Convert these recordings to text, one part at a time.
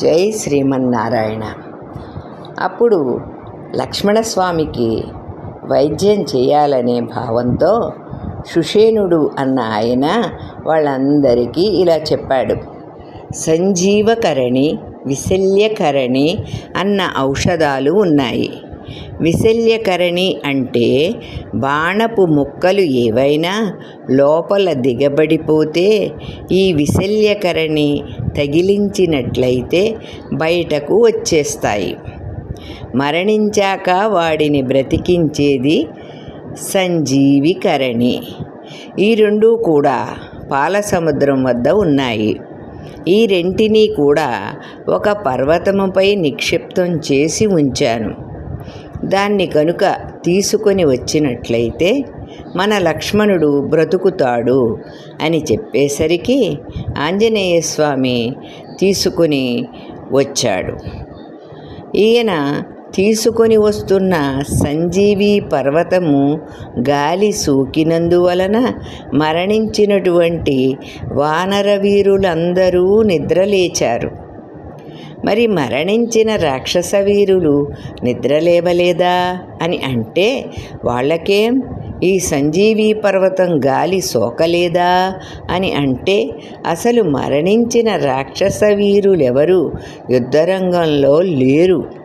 జై శ్రీమన్నారాయణ. అప్పుడు లక్ష్మణస్వామికి వైద్యం చేయాలనే భావంతో సుషేనుడు అన్న ఆయన వాళ్ళందరికీ ఇలా చెప్పాడు. సంజీవకరణి విశల్యకరణి అన్న ఔషధాలు ఉన్నాయి. విశల్యకరణి అంటే బాణపు ముక్కలు ఏవైనా లోపల దిగబడిపోతే ఈ విశల్యకరణి తగిలించినట్లయితే బయటకు వచ్చేస్తాయి. మరణించాక వాడిని బ్రతికించేది సంజీవికరణి. ఈ రెండు కూడా పాల సముద్రం వద్ద ఉన్నాయి. ఈ రెంటిని కూడా ఒక పర్వతముపై నిక్షిప్తం చేసి ఉంచాను. దాన్ని కనుక తీసుకొని వచ్చినట్లయితే మన లక్ష్మణుడు బ్రతుకుతాడు అని చెప్పేసరికి ఆంజనేయ స్వామి తీసుకొని వచ్చాడు. ఈయన తీసుకొని వస్తున్న సంజీవి పర్వతము గాలి సూకినందువలన మరణించినటువంటి వానరవీరులందరూ నిద్రలేచారు. మరి మరణించిన రాక్షస వీరులు నిద్రలేవలేదా అని అంటే వాళ్ళకేం? ఈ సంజీవీ పర్వతం గాలి సోకలేదా? అని అంటే అసలు మరణించిన రాక్షస వీరులెవరు? యుద్ధరంగంలో లేరు.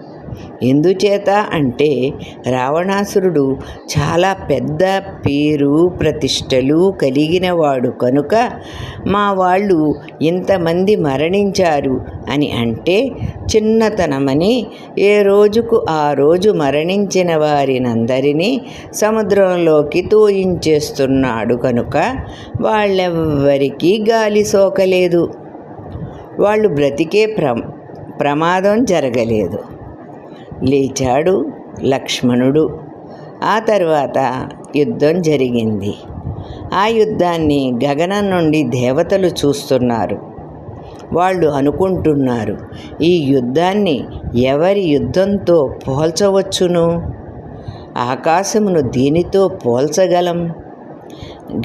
ఎందుచేత అంటే రావణాసురుడు చాలా పెద్ద పేరు ప్రతిష్టలు కలిగినవాడు కనుక మా వాళ్ళు ఇంతమంది మరణించారు అని అంటే చిన్నతనమని ఏ రోజుకు ఆ రోజు మరణించిన వారినందరినీ సముద్రంలోకి తోయించేస్తున్నాడు కనుక వాళ్ళెవ్వరికీ గాలి సోకలేదు. వాళ్ళు బ్రతికే ప్ర ప్రమాదం జరగలేదు. లేచాడు లక్ష్మణుడు. ఆ తర్వాత యుద్ధం జరిగింది. ఆ యుద్ధాన్ని గగనం నుండి దేవతలు చూస్తున్నారు. వాళ్ళు అనుకుంటున్నారు ఈ యుద్ధాన్ని ఎవరి యుద్ధంతో పోల్చవచ్చును? ఆకాశమును దీనితో పోల్చగలం?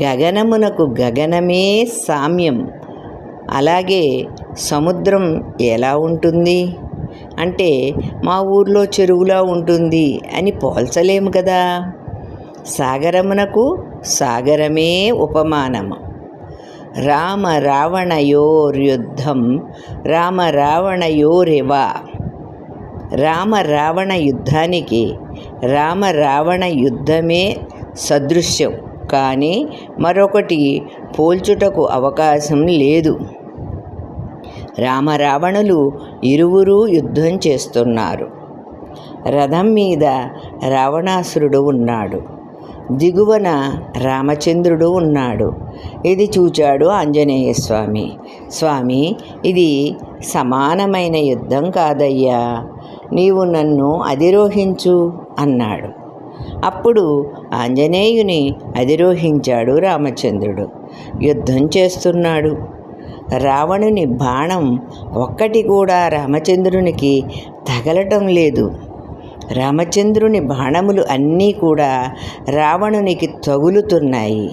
గగనమునకు గగనమే సామ్యం. అలాగే సముద్రం ఎలా ఉంటుంది? అంటే మా ఊర్లో చెరువులా ఉంటుంది అని పోల్చలేము కదా. సాగరమునకు సాగరమే ఉపమానము. రామ రావణయోర్యుద్ధం రామ రావణయోరెవ రామ రావణ యుద్ధానికి రామ రావణ యుద్ధమే సదృశ్యం. కానీ మరొకటి పోల్చుటకు అవకాశం లేదు. రామరావణులు ఇరువురూ యుద్ధం చేస్తున్నారు. రథం మీద రావణాసురుడు ఉన్నాడు. దిగువన రామచంద్రుడు ఉన్నాడు. ఇది చూచాడు ఆంజనేయ స్వామి స్వామి ఇది సమానమైన యుద్ధం కాదయ్యా. నీవు నన్ను అధిరోహించు అన్నాడు. అప్పుడు ఆంజనేయుని అధిరోహించాడు రామచంద్రుడు. యుద్ధం చేస్తున్నాడు. రావణుని బాణం ఒక్కటి కూడా రామచంద్రునికి తగలటం లేదు. రామచంద్రుని బాణములు అన్నీ కూడా రావణునికి తగులుతున్నాయి.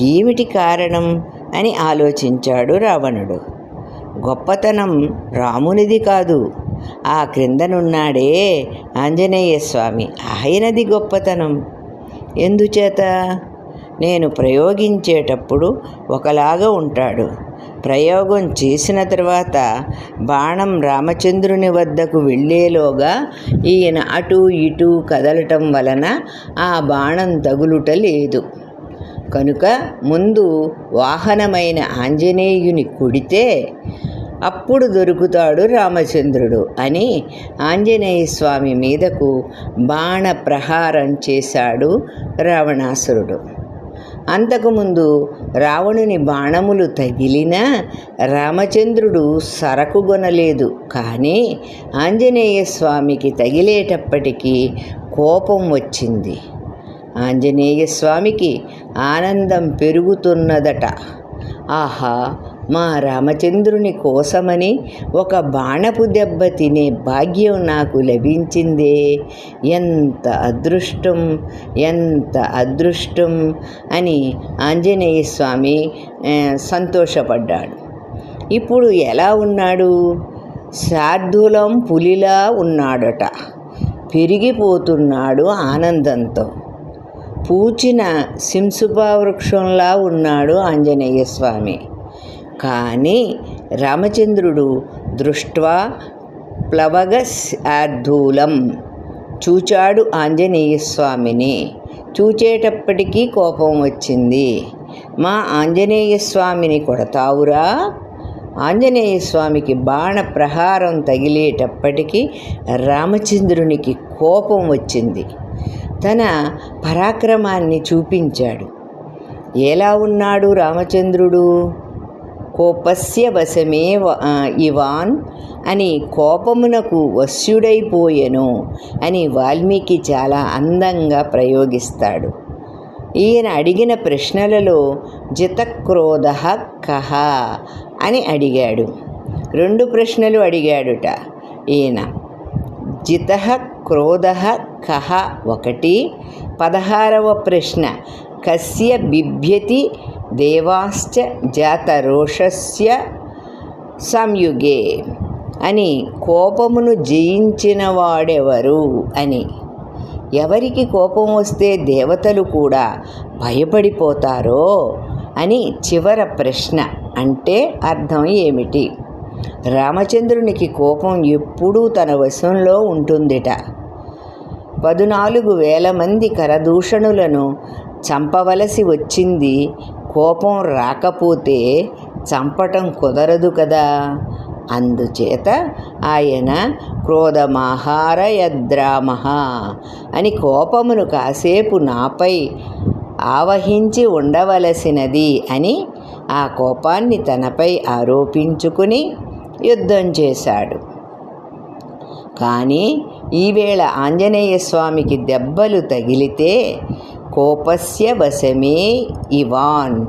ఏమిటి కారణం? అని ఆలోచించాడు రావణుడు. గొప్పతనం రామునిది కాదు. ఆ క్రిందనున్నాడే ఆంజనేయ స్వామి ఆయనది గొప్పతనం. ఎందుచేత? నేను ప్రయోగించేటప్పుడు ఒకలాగా ఉంటాడు. ప్రయోగం చేసిన తర్వాత బాణం రామచంద్రుని వద్దకు వెళ్ళేలోగా ఈయన అటు ఇటు కదలటం వలన ఆ బాణం తగులుట లేదు. కనుక ముందు వాహనమైన ఆంజనేయుని కొడితే అప్పుడు దొరుకుతాడు రామచంద్రుడు అని ఆంజనేయ స్వామి మీదకు బాణ ప్రహారం చేశాడు రావణాసురుడు. అంతకుముందు రావణుని బాణములు తగిలినా రామచంద్రుడు సరకుగొనలేదు కానీ ఆంజనేయ స్వామికి తగిలేటప్పటికీ కోపం వచ్చింది. ఆంజనేయ స్వామికి ఆనందం పెరుగుతున్నదట. ఆహా మా రామచంద్రుని కోసమని ఒక బాణపు దెబ్బ తినే భాగ్యం నాకు లభించిందే. ఎంత అదృష్టం ఎంత అదృష్టం అని ఆంజనేయ స్వామి సంతోషపడ్డాడు. ఇప్పుడు ఎలా ఉన్నాడు? శార్దూలం పులిలా ఉన్నాడట. పెరిగిపోతున్నాడు ఆనందంతో. పూచిన సింసుపా వృక్షంలా ఉన్నాడు ఆంజనేయ స్వామి. కానీ రామచంద్రుడు దృష్ట్వా ప్లవగ శార్దూలం చూచాడు ఆంజనేయ స్వామిని చూచేటప్పటికీ కోపం వచ్చింది. మా ఆంజనేయ స్వామిని కొడతావురా? ఆంజనేయ స్వామికి బాణ ప్రహారం తగిలేటప్పటికీ రామచంద్రునికి కోపం వచ్చింది. తన పరాక్రమాన్ని చూపించాడు. ఎలా ఉన్నాడు రామచంద్రుడు? కోపస్య వశమే ఇవాన్ అని కోపమునకు వశ్యుడైపోయెను అని వాల్మీకి చాలా అందంగా ప్రయోగిస్తాడు. ఈయన అడిగిన ప్రశ్నలలో జితక్రోధ కహ అని అడిగాడు. రెండు ప్రశ్నలు అడిగాడుట. ఈయన జిత క్రోధ కహ ఒకటి పదహారవ ప్రశ్న కస్య బిభ్యతి దేవాశ్చ జాతరోషస్య సంయుగే అని కోపమును జయించిన వాడెవరు అని. ఎవరికి కోపం వస్తే దేవతలు కూడా భయపడిపోతారో అని చివర ప్రశ్న అంటే అర్థం ఏమిటి? రామచంద్రునికి కోపం ఎప్పుడూ తన వశంలో ఉంటుందిట. పదునాలుగు వేల మంది కరదూషణులను చంపవలసి వచ్చింది కోపం రాకపోతే చంపటం కుదరదు కదా. అందుచేత ఆయన క్రోధమాహారయద్రామహ అని కోపమును కాసేపు నాపై ఆవహించి ఉండవలసినది అని ఆ కోపాన్ని తనపై ఆరోపించుకుని యుద్ధం చేశాడు. కానీ ఈవేళ ఆంజనేయ స్వామికి దెబ్బలు తగిలితే కోపస్య వశమే ఇవాన్.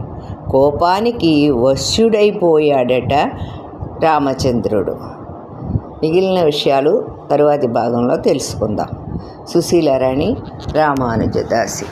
కోపానికి వశ్యుడైపోయాడట రామచంద్రుడు. మిగిలిన విషయాలు తరువాతి భాగంలో తెలుసుకుందాం. సుశీలరాణి రామానుజదాసి.